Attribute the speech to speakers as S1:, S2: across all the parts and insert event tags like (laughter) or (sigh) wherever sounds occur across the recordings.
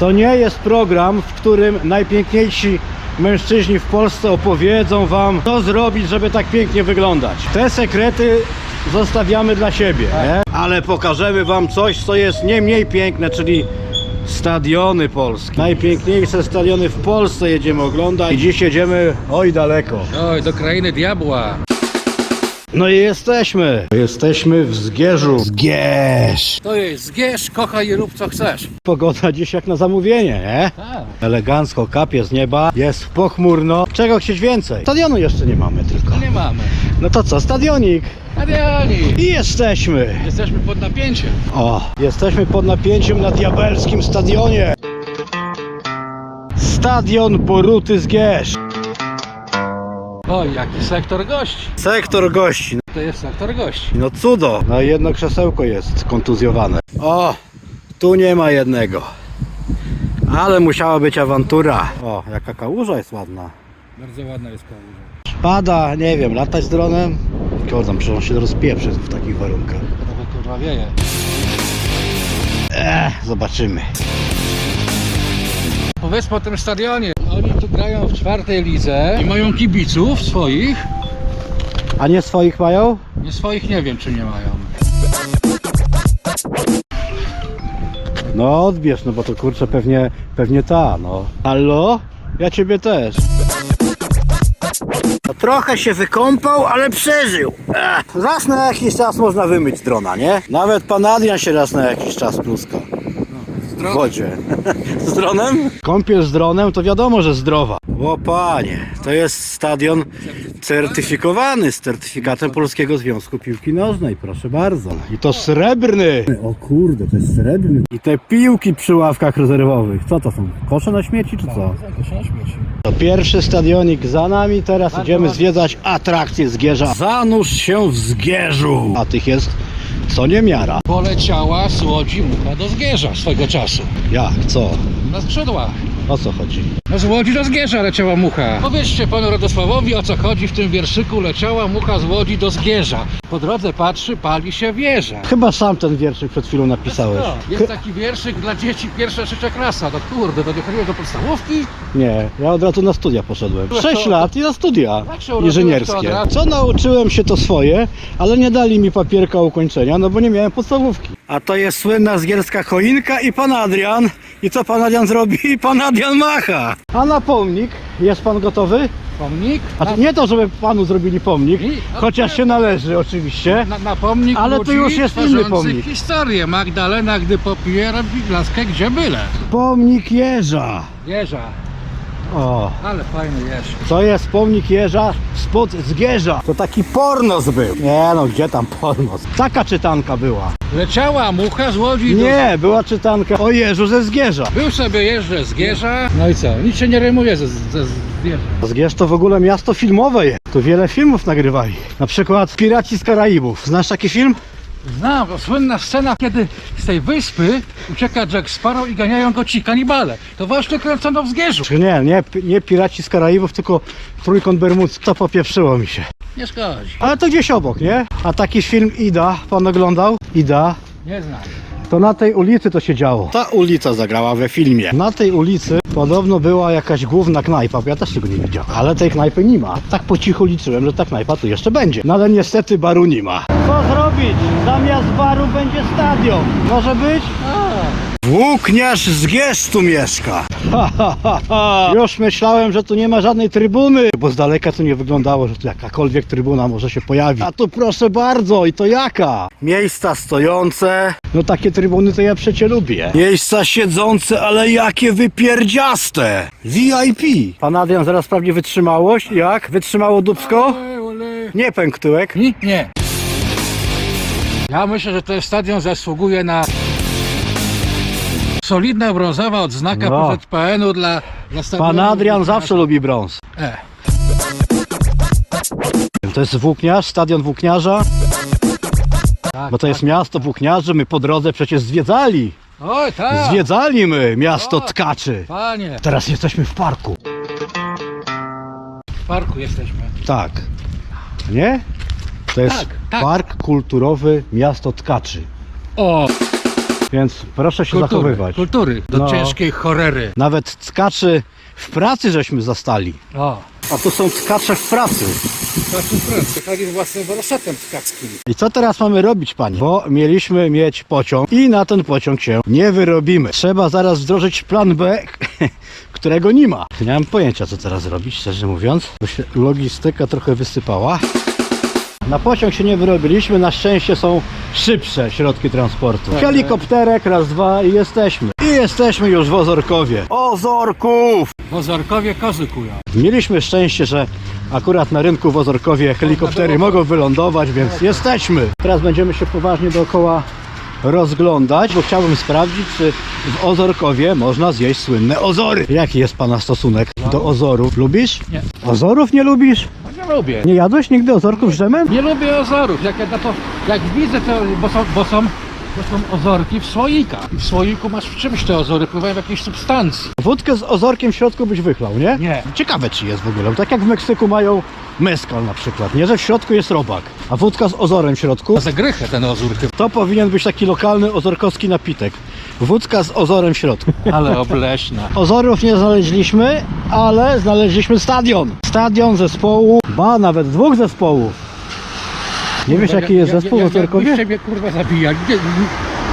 S1: To nie jest program, w którym najpiękniejsi mężczyźni w Polsce opowiedzą wam, co zrobić, żeby tak pięknie wyglądać. Te sekrety zostawiamy dla siebie, nie? ale pokażemy wam coś, co jest nie mniej piękne, czyli stadiony polskie. Najpiękniejsze stadiony w Polsce jedziemy oglądać i dziś jedziemy oj daleko.
S2: Oj, do krainy diabła.
S1: No i jesteśmy. Jesteśmy w Zgierzu. Zgierz.
S2: To jest zgierz, kochaj i rób co chcesz.
S1: Pogoda dziś jak na zamówienie, nie?
S2: Tak.
S1: Elegancko kapie z nieba, jest pochmurno. Czego chcieć więcej? Stadionu jeszcze nie mamy tylko.
S2: No nie mamy.
S1: No to co, stadionik.
S2: Adiani.
S1: I jesteśmy.
S2: Jesteśmy pod napięciem.
S1: O, jesteśmy pod napięciem na diabelskim stadionie. Stadion Boruty Zgierz.
S2: Oj, jaki sektor gości.
S1: Sektor gości.
S2: To jest sektor gości.
S1: No cudo. No jedno krzesełko jest kontuzjowane. O, tu nie ma jednego. Ale musiała być awantura. O, jaka kałuża jest ładna.
S2: Bardzo ładna jest kałuża.
S1: Pada, nie wiem, latać z dronem? Kurde, przecież on się rozpieprzy w takich warunkach.
S2: Trochę kurwa wieje.
S1: Ech, zobaczymy.
S2: Powiedzmy o tym stadionie. Grają w czwartej lidze i mają kibiców swoich.
S1: A nie swoich mają?
S2: Nie swoich nie wiem czy nie mają.
S1: No odbierz, no bo to kurczę pewnie, pewnie ta, no. Hallo? Ja ciebie też. No, trochę się wykąpał, ale przeżył. Ech, raz na jakiś czas można wymyć drona, nie? Nawet pan Adrian się raz na jakiś czas pluska. W wodzie. (laughs) Z dronem? Kąpiel z dronem to wiadomo, że zdrowa. O panie, to jest stadion certyfikowany z certyfikatem Polskiego Związku Piłki Nożnej, proszę bardzo. I to srebrny. O kurde, to jest srebrny. I te piłki przy ławkach rezerwowych. Co to są? Kosze na śmieci czy co? To pierwszy stadionik za nami, teraz idziemy zwiedzać atrakcje Zgierza. Zanurz się w Zgierzu. A tych jest co niemiara.
S2: Poleciała z Łodzi mucha do Zgierza swego czasu.
S1: Jak, co?
S2: Na skrzydłach.
S1: O co chodzi?
S2: No z Łodzi do Zgierza leciała mucha. Powiedzcie panu Radosławowi o co chodzi w tym wierszyku leciała mucha z Łodzi do Zgierza. Po drodze patrzy, pali się wieża.
S1: Chyba sam ten wierszyk przed chwilą napisałeś.
S2: No, jest taki wierszyk dla dzieci pierwsza, trzecia klasa. No kurde, to nie chodziło do podstawówki?
S1: Nie, ja od razu na studia poszedłem. 6 lat i na studia
S2: Jak się urodziłeś, to
S1: inżynierskie.
S2: razu?
S1: Co nauczyłem się to swoje, ale nie dali mi papierka ukończenia, no bo nie miałem podstawówki. A to jest słynna zgierska choinka i pan Adrian. I co pan Adrian zrobi? Pan Adrian macha. A na pomnik jest pan gotowy?
S2: Pomnik?
S1: A to nie to, żeby panu zrobili pomnik,
S2: I-
S1: chociaż się należy oczywiście.
S2: Na, na pomnik
S1: Ale to
S2: ludzi
S1: już jest inny
S2: tworzących
S1: pomnik.
S2: historię. Magdalena, gdy popije, robi glaskę gdzie byle.
S1: Pomnik jeża.
S2: Wieża.
S1: O.
S2: Ale fajny jeż.
S1: To jest pomnik jeża spod Zgierza. To taki pornos był. Nie no, gdzie tam pornos? Taka czytanka była.
S2: Leciała mucha z Łodzi do...
S1: Nie, była czytanka o jeżu ze Zgierza.
S2: Był sobie jeżdżę z Gierza. No i co? Nic się nie rymuje ze, ze Zgierza.
S1: Zgierz to w ogóle miasto filmowe jest. Tu wiele filmów nagrywali. Na przykład Piraci z Karaibów. Znasz taki film?
S2: Znam, to słynna scena, kiedy z tej wyspy ucieka Jack Sparrow i ganiają go ci kanibale. To właśnie kręcono w Zgierzu.
S1: Czy nie, nie, nie Piraci z Karaibów, tylko Trójkąt Bermud. To popieprzyło mi się.
S2: Nie szkodzi.
S1: Ale to gdzieś obok, nie? A taki film Ida, pan oglądał? Ida.
S2: Nie znam.
S1: To na tej ulicy to się działo. Ta ulica zagrała we filmie. Na tej ulicy podobno była jakaś główna knajpa, bo ja też tego nie widziałem. Ale tej knajpy nie ma. Tak po cichu liczyłem, że ta knajpa tu jeszcze będzie. No ale niestety baru nie ma. Co zrobić? Zamiast baru będzie stadion. Może być? Włókniarz z Giesztu mieszka. Ha, ha, ha, ha. Już myślałem, że tu nie ma żadnej trybuny, bo z daleka to nie wyglądało, że tu jakakolwiek trybuna może się pojawić. A tu proszę bardzo, i to jaka? Miejsca stojące. No takie trybuny to ja przecie lubię. Miejsca siedzące, ale jakie wypierdziaste. VIP. Pan Adrian zaraz sprawdzi wytrzymałość. Jak? Wytrzymało dubsko? Nie pękł tyłek.
S2: Nie? Nie. Ja myślę, że ten stadion zasługuje na solidna brązowa odznaka
S1: No.
S2: PZPN-u dla, dla stadionu.
S1: Pan Adrian zawsze lubi brąz.
S2: E.
S1: To jest włókniarz, stadion włókniarza.
S2: Tak,
S1: Bo to jest miasto włókniarzy, my po drodze przecież zwiedzali.
S2: Oj, tak.
S1: Zwiedzali my miasto
S2: O.
S1: tkaczy.
S2: Panie,
S1: Teraz jesteśmy w parku.
S2: w parku jesteśmy.
S1: Tak. Nie? To jest
S2: Tak, tak.
S1: park kulturowy miasto tkaczy.
S2: O,
S1: Więc proszę się
S2: Kultury,
S1: zachowywać.
S2: kultury, do
S1: No.
S2: ciężkiej chorery.
S1: Nawet tkaczy w pracy żeśmy zastali.
S2: O,
S1: A tu są tkacze w pracy.
S2: tacy prędko, tak jest własnym warsztatem tkackim.
S1: I co teraz mamy robić, pani? Bo mieliśmy mieć pociąg i na ten pociąg się nie wyrobimy. Trzeba zaraz wdrożyć plan B, (laughs) którego nie ma. Nie mam pojęcia, co teraz robić, szczerze mówiąc, bo się logistyka trochę wysypała. Na pociąg się nie wyrobiliśmy, na szczęście są szybsze środki transportu. Helikopterek, raz, dwa i jesteśmy. I jesteśmy już w Ozorkowie. Ozorków!
S2: W Ozorkowie kozy kują.
S1: Mieliśmy szczęście, że akurat na rynku w Ozorkowie helikoptery mogą wylądować, więc jesteśmy. Teraz będziemy się poważnie dookoła rozglądać, bo chciałbym sprawdzić, czy w Ozorkowie można zjeść słynne Ozory. Jaki jest Pana stosunek do Ozorów? Lubisz?
S2: Nie.
S1: Ozorów nie lubisz?
S2: Nie lubię.
S1: Nie jadłeś nigdy Ozorków z dżemem?
S2: Nie lubię ozorów. Jak, ja to, jak widzę to, bo są, bo są, bo są ozorki w słoikach. I w słoiku masz w czymś te ozory, pływają w jakiejś substancji.
S1: Wódkę z Ozorkiem w środku byś wychlał, nie?
S2: Nie.
S1: Ciekawe czy jest w ogóle, tak jak w Meksyku mają mezcal na przykład, nie? Że w środku jest robak, a wódka z Ozorem w środku.
S2: Na zagrychę ten ozór chyba.
S1: To powinien być taki lokalny ozorkowski napitek. Wódka z ozorem w środku.
S2: Ale obleśna.
S1: Ozorów nie znaleźliśmy, ale znaleźliśmy stadion. Stadion zespołu, ba nawet dwóch zespołów. Nie wiesz jaki jest zespół w
S2: jak,
S1: Ozorkowie?
S2: siebie kurwa zabija. Nie,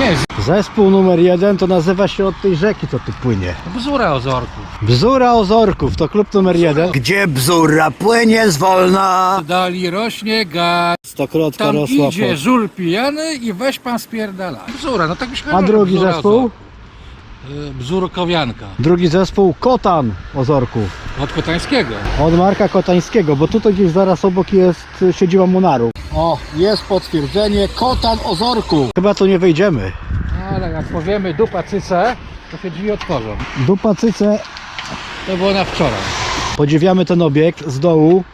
S2: nie,
S1: Zespół numer jeden to nazywa się od tej rzeki, co tu płynie.
S2: bzura ozorków.
S1: Bzura Ozorków to klub numer jeden. Gdzie bzura płynie zwolna.
S2: Dali rośnie gaz.
S1: Stokrotka
S2: Tam
S1: rosła
S2: idzie
S1: po...
S2: żul pijany i weź pan spierdala. Bzura, no tak myślałem.
S1: A drugi
S2: bzura
S1: zespół?
S2: ozorków. Y, Bzurkowianka.
S1: Drugi zespół Kotan Ozorków.
S2: Od Kotańskiego.
S1: Od Marka Kotańskiego, bo tutaj gdzieś zaraz obok jest siedziba Monaru. O, jest potwierdzenie Kotan Ozorku. Chyba tu nie wejdziemy.
S2: Ale jak powiemy dupa cyce, to się drzwi otworzą.
S1: Dupa cyce.
S2: To było na wczoraj.
S1: Podziwiamy ten obiekt z dołu.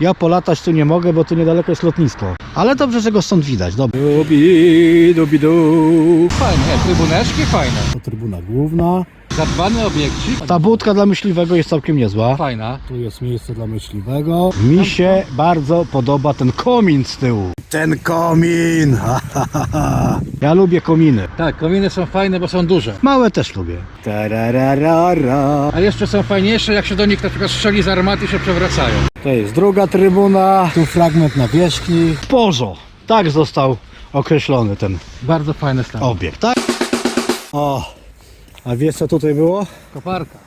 S1: Ja polatać tu nie mogę, bo tu niedaleko jest lotnisko. Ale dobrze, że go stąd widać. Dobra. Dubi, dubi, du.
S2: Fajne, trybuneczki fajne.
S1: To trybuna główna.
S2: Zadbany obiekcik.
S1: Ta budka dla myśliwego jest całkiem niezła.
S2: Fajna.
S1: Tu jest miejsce dla myśliwego. Mi się bardzo podoba ten komin z tyłu. Ten komin! ja lubię kominy.
S2: Tak, kominy są fajne, bo są duże.
S1: Małe też lubię. Tarararara.
S2: A jeszcze są fajniejsze, jak się do nich na przykład strzeli z armaty i się przewracają.
S1: To jest druga trybuna. Tu fragment nawierzchni. Porzo. Tak został określony ten
S2: Bardzo fajne stan.
S1: obiekt, tak? O, a wiesz co tutaj było?
S2: Koparka.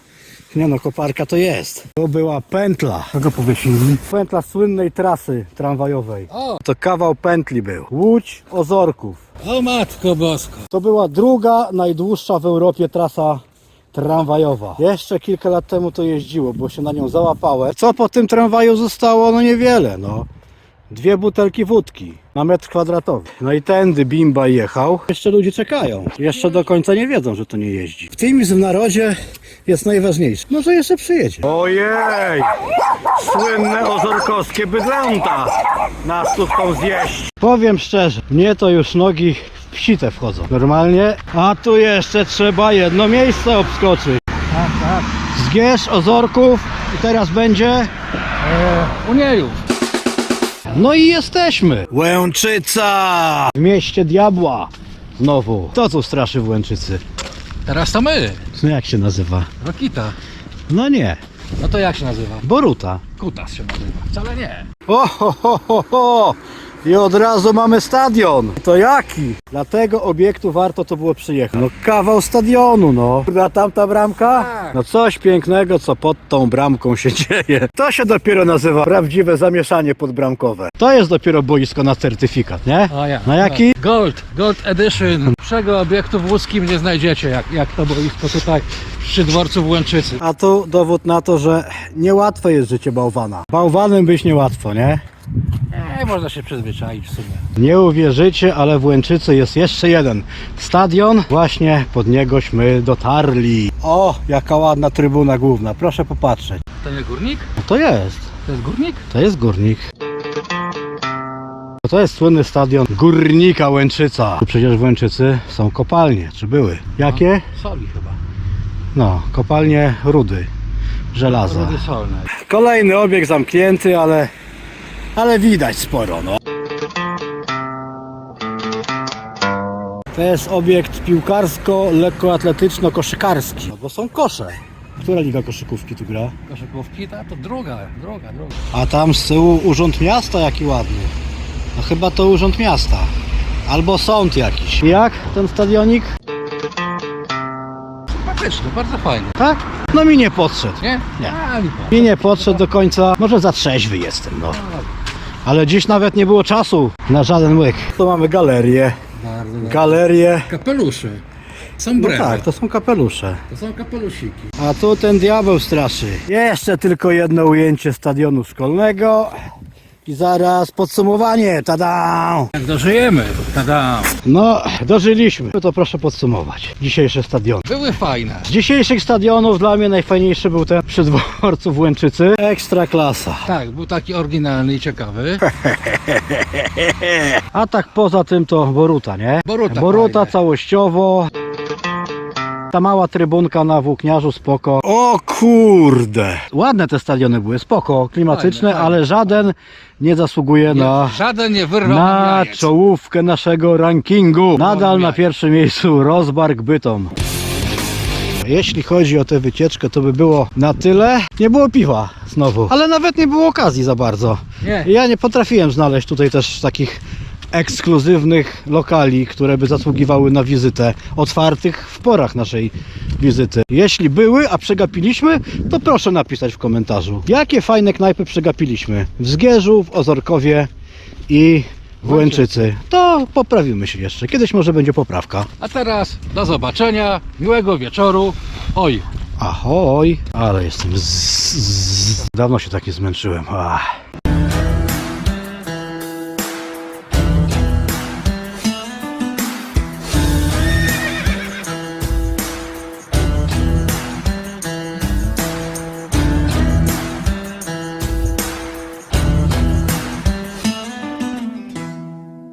S1: Nie no, koparka to jest. To była pętla. Kogo powiesili? Pętla słynnej trasy tramwajowej.
S2: O,
S1: To kawał pętli był. Łódź Ozorków.
S2: o matko bosko.
S1: To była druga najdłuższa w Europie trasa tramwajowa. Jeszcze kilka lat temu to jeździło, bo się na nią załapałem. Co po tym tramwaju zostało? No niewiele, no. Dwie butelki wódki na metr kwadratowy. No i tędy Bimba jechał. Jeszcze ludzie czekają. Jeszcze do końca nie wiedzą, że to nie jeździ. W tym w narodzie jest najważniejsze. Może jeszcze przyjedzie. Ojej! Słynne ozorkowskie bydlęta nas tu chcą zjeść. Powiem szczerze, mnie to już nogi w psite wchodzą. Normalnie. A tu jeszcze trzeba jedno miejsce obskoczyć.
S2: Tak, tak.
S1: Zgierz Ozorków i teraz będzie...
S2: E, Uniejów.
S1: No i jesteśmy! Łęczyca! W mieście diabła. Znowu. To co straszy w Łęczycy?
S2: Teraz to my.
S1: No jak się nazywa?
S2: Rokita.
S1: No nie.
S2: No to jak się nazywa?
S1: Boruta.
S2: Kutas się nazywa. Wcale nie.
S1: O, ho, ho, ho, ho. I od razu mamy stadion. To jaki? Dla tego obiektu warto to było przyjechać. No kawał stadionu, no. A tamta bramka?
S2: Tak.
S1: No coś pięknego, co pod tą bramką się (laughs) dzieje. To się dopiero nazywa prawdziwe zamieszanie podbramkowe. To jest dopiero boisko na certyfikat, nie?
S2: O ja.
S1: Na jaki?
S2: Gold. Gold Edition. Lepszego obiektu w łódzkim nie znajdziecie, jak, jak to boisko tutaj przy dworcu w Łęczycy.
S1: A tu dowód na to, że niełatwe jest życie bałwana. Bałwanem być niełatwo, nie?
S2: Nie, można się przyzwyczaić w sumie.
S1: Nie uwierzycie, ale w Łęczycy jest jeszcze jeden stadion. Właśnie pod niegośmy dotarli. O, jaka ładna trybuna główna. Proszę popatrzeć.
S2: To nie górnik?
S1: No to jest.
S2: To jest górnik?
S1: To jest górnik. To jest słynny stadion Górnika Łęczyca. Tu Przecież w Łęczycy są kopalnie, czy były? Jakie?
S2: Soli chyba.
S1: No, kopalnie rudy, żelaza.
S2: Rudy solne.
S1: Kolejny obieg zamknięty, ale, ale widać sporo, no. To jest obiekt piłkarsko-lekkoatletyczno-koszykarski. No bo są kosze. Która liga koszykówki tu gra?
S2: Koszykówki, ta to droga, droga, droga.
S1: A tam z tyłu urząd miasta jaki ładny. No chyba to urząd miasta. Albo sąd jakiś. Jak ten stadionik?
S2: Sympatyczny, bardzo fajny.
S1: Tak? No mi nie podszedł.
S2: Nie?
S1: Nie.
S2: A, lipa.
S1: Mi nie podszedł do końca. Może za trzeźwy jestem, no. Ale dziś nawet nie było czasu na żaden łyk. Tu mamy galerię.
S2: Bardzo.
S1: Galerię.
S2: Kapelusze.
S1: No
S2: Sombrero.
S1: tak, to są kapelusze.
S2: To są kapelusiki.
S1: A tu ten diabeł straszy. Jeszcze tylko jedno ujęcie stadionu szkolnego. I zaraz podsumowanie. Tada!
S2: Jak dożyjemy, tada.
S1: No, dożyliśmy. To proszę podsumować. Dzisiejsze stadiony.
S2: Były fajne.
S1: Z dzisiejszych stadionów dla mnie najfajniejszy był ten przy dworcu w Łęczycy. Ekstra klasa.
S2: Tak, był taki oryginalny i ciekawy. (laughs)
S1: A tak poza tym to Boruta, nie?
S2: Boruta
S1: Boruta całościowo. Ta mała trybunka na włókniarzu spoko. O kurde! Ładne te stadiony były, spoko, klimatyczne,
S2: Fajne, fajne.
S1: ale żaden nie zasługuje
S2: Nie,
S1: na,
S2: Żaden nie wyrwał
S1: na
S2: jajec.
S1: czołówkę naszego rankingu. Nadal na pierwszym miejscu Rozbark Bytom. Jeśli chodzi o tę wycieczkę, to by było na tyle. Nie było piwa znowu, ale nawet nie było okazji za bardzo.
S2: Nie.
S1: Ja nie potrafiłem znaleźć tutaj też takich ekskluzywnych lokali, które by zasługiwały na wizytę, otwartych w porach naszej wizyty. Jeśli były, a przegapiliśmy, to proszę napisać w komentarzu, jakie fajne knajpy przegapiliśmy w Zgierzu, w Ozorkowie i w Łęczycy. To poprawimy się jeszcze. Kiedyś może będzie poprawka.
S2: A teraz do zobaczenia, miłego wieczoru. Oj,
S1: Ahoj, ale jestem z... z... Dawno się taki zmęczyłem. Ach.